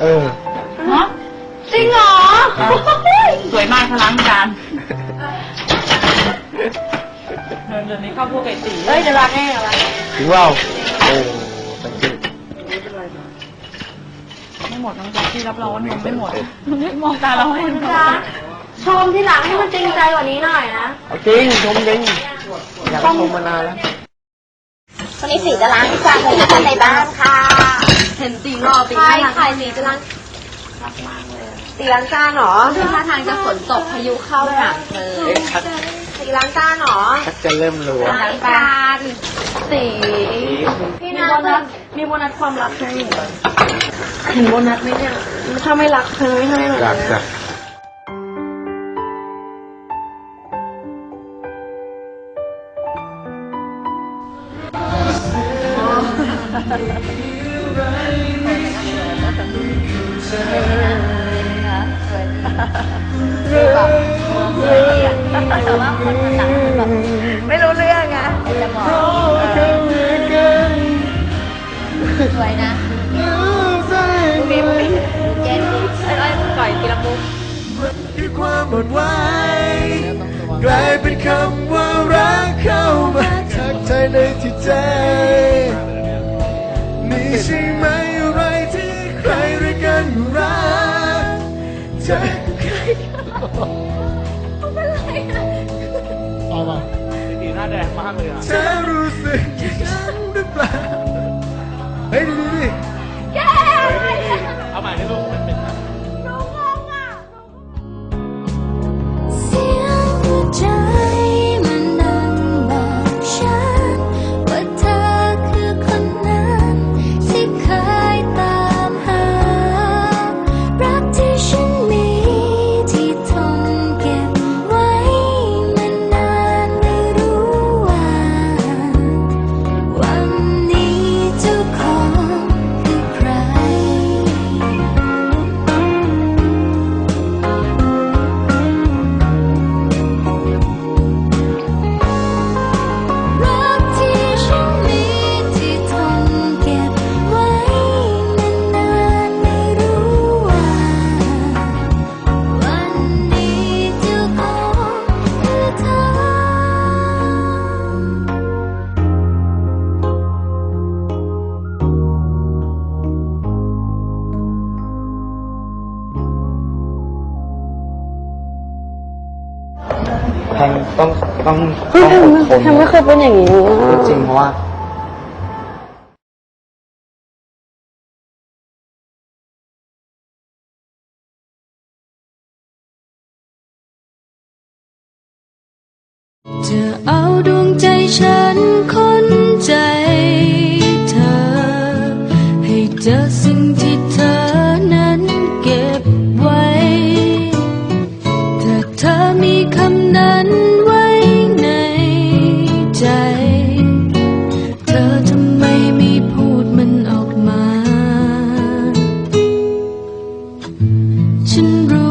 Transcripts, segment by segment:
เออ ฮะจริงเหรอสวยมากพลังจานเดินเดือนนี้เข้าพวกไก่ตีเอ้ยเดี๋ยวล้างให้เดี๋ยวล้างให้ถึงว่าโอ้สังเกตไม่หมดน้องจ๊ะที่รับรองว่ามันไม่หมดไม่มองตาเราให้มันหมดจ้าชมที่หลังให้มันจริงใจกว่านี้หน่อยนะ เอาจริงชมจริงอยากชมมานานแล้ววันนี้สีจะล้างจานให้ทุกคนในบ้านค่ะ เห็นตีรอตีใช่ท่าใครทางสีจะล้างสีล้างจานเหรอดูท่าทางจะฝนตกพายุเข้าหนักเลยเอ๊ะชักสีล้างจานเหรอชักจะเริ่มรัวล้างจานสีพี่มีนะโบนัสมีโบนัสความรักให้เห็นโบนัสไหมเนี่ยถ้าไม่รักเธอไม่ให้หรอกอยากจะ ไม่รู้เรื่องอะจะบอกสวยนะปิ๊บปิ๊บเย็นไอ้ปล่อยทีละมุกคือความหมดไวกลายเป็นคำว่ารักเข้ามาทักทายในที่ใจ ใช่ไหมอะไรที่ใครเรียกกันว่ารักใจดีหน้าแดงมากเลยอะเธอรู้สึกกันหรือเปล่าเฮ้ยดีดีเอาใหม่ให้ลูก ต้องต้องต้องอดทนแทนไม่เคยเป็นอย่างนี้จริงเพราะว่าจะเอาดวงใจฉันคนใฉันรู้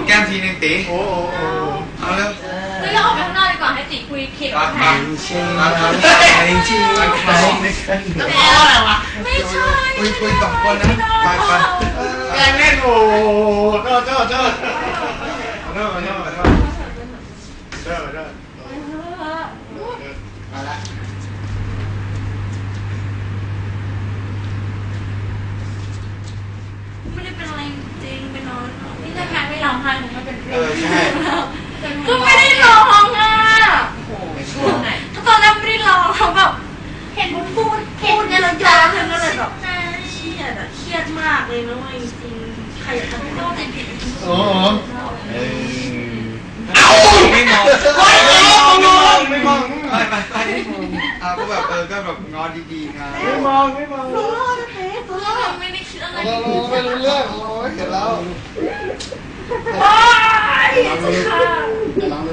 มแก้มทีนึงตีโอ้โหเอาเร็วเฮ้ยเราออกไปข้างนอกดีกว่าให้ตีคุยเคลียร์มากับแพมานมามาจริงจริงมาใครไม่ใช่แล้วอะไรวะไม่ใช่คุยคุยสองคนนะไปไปแกล้งเล่นโอ้โหโทษโทษโทษขอโทษขอโทษขอโทษขอโทษขอโทษมาละ ไม่ได้เป็นอะไรจริงไปนอนนี่ถ้าแพนไม่ร้องไห้มันก็ เออใช่ก็ไม่ได้ร้องอะช่วงไหนถ้าตอนแรกไม่ได้ร้องเขาแบบเห็นพูดพูดพูดเนี่ยแล้วจ้าเธอก็เลยแบบเครียดอะเครียดมากเลยนะเว้ยจริงใครจะทำให้เราใจผิดโอ้โหเอ้าไม่มองไม่มองไม่มองไม่มองไปไปไปอะก็แบบเออก็แบบงอดีๆไงไม่มองไม่มองตัวเราไม่ได้คิดอะไรเราไม่รู้เรื่องเราเห็นแล้ว ว้ายจะฆ่าลองดู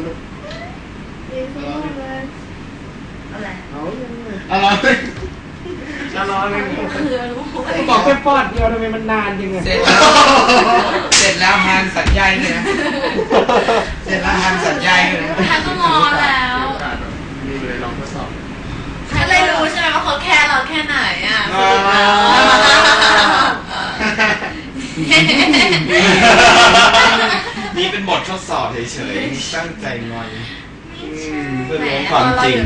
อะไรอะไรจะรอเลยคือรู้บอกแค่ปอดเดียวทำไมมันนานจริงอะเสร็จแล้วเสร็จแล้วหันสัญญาณเลยนะเสร็จแล้วหันสัญญาณเลยนะแพนก็งอแล้วนี่เลยลองทดสอบแพนเลยรู้ใช่ไหมว่าเขาแค่เราแค่ไหนอะ นี่เป็นบททดสอบเฉยๆตั้งใจงอนอืมเพื่อรู้ความจริง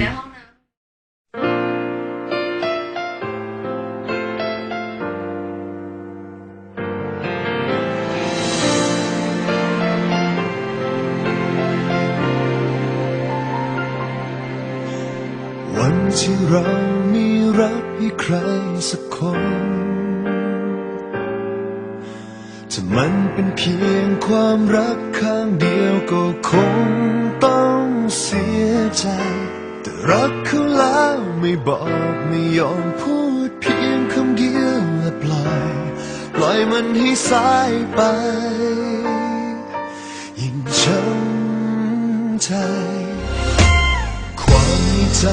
วันที่เรามีรักให้ใครสักคน มันเป็นเพียงความรักข้างเดียวก็คงต้องเสียใจ แต่รักเขาแล้วไม่บอกไม่ยอมพูดเพียงคำเดียวและปล่อย ปล่อยมันให้สายไป ยิ่งช้ำใจ ความในใจ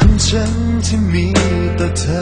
ของฉันที่มีแต่เธอ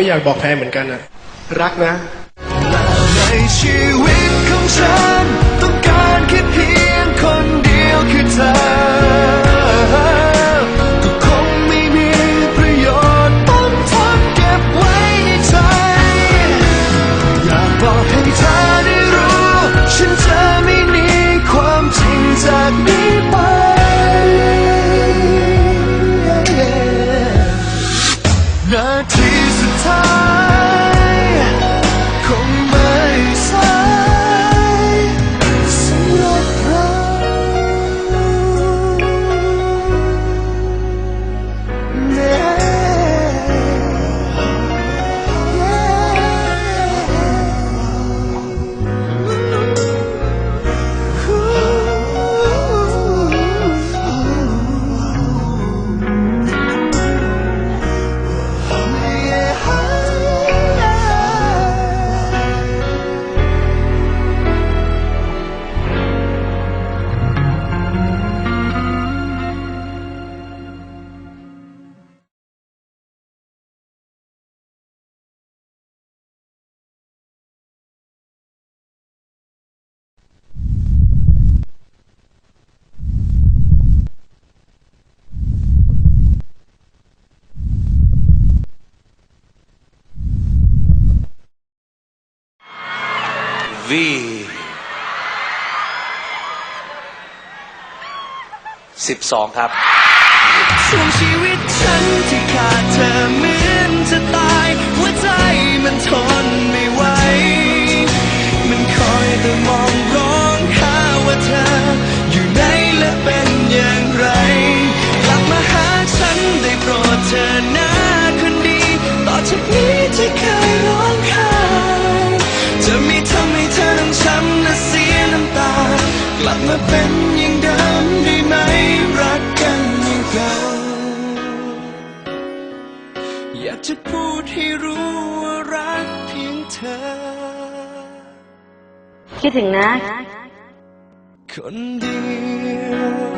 ก็อยากบอกแฟนเหมือนกันอะรักนะในชีวิตของฉันต้องการแค่เพียงคนเดียวคือเธอฉันจะไม่หนีความจริงจากนี้ไป 12 ครับ ส่วนชีวิตฉันที่ขาดเธอเหมือนจะตายิดถึงนะ คนเดีย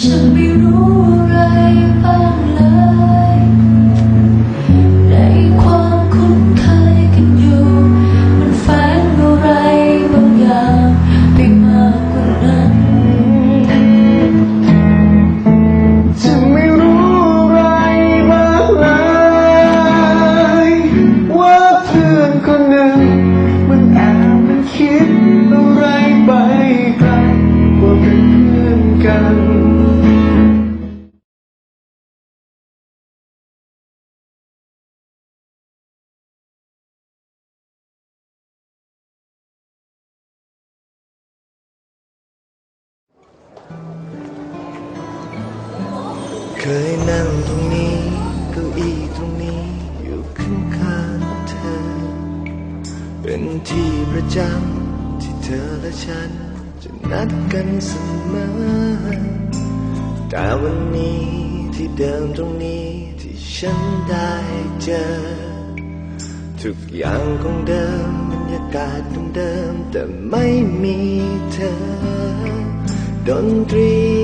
ฉันไม่รู้อะไรบ้างเลย คยนั่งตรงนี้เก้าอี้ตรงนี้อยู่ข้างๆเธอ เป็นที่ประจำที่เธอและฉัน จะนัดกันเสมอ แต่วันนี้ที่เดิมตรงนี้ที่ฉันได้เจอ ทุกอย่างคงเดิมบรรยากาศเดิมแต่ไม่มีเธอ ดนตรี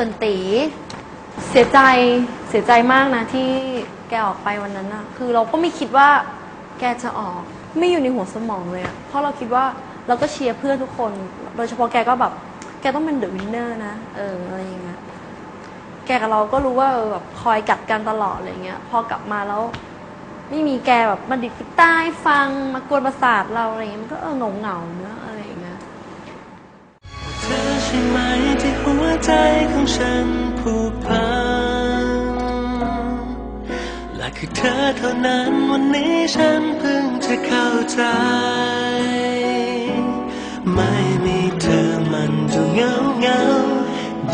ส่วนตีเสียใจเสียใจมากนะที่แกออกไปวันนั้นนะคือเราก็ไม่คิดว่าแกจะออกไม่อยู่ในหัวสมองเลยอะเพราะเราคิดว่าเราก็เชียร์เพื่อนทุกคน โดยเฉพาะแกก็แบบแกต้องเป็นเดอะวินเนอร์นะเอออะไรอย่างเงี้ยแกกับเราก็รู้ว่าเออแบบคอยกัดกันตลอดอะไรเงี้ย พอกลับมาแล้วไม่มีแกแบบมาดิดกีตาร์ให้ฟังมากวนประสาทเราอะไรเงี้ยมันก็เออเหงาเหงาเนอะ ใช่ไหมที่หัวใจของฉันผูกพันและคือเธอเท่านั้นวันนี้ฉันเพิ่งจะเข้าใจ ไม่มีเธอมันจะเหงาเหงา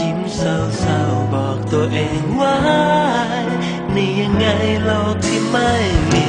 ยิ้มเศร้าๆบอกตัวเองว่า นี่ยังไงโลกที่ไม่มี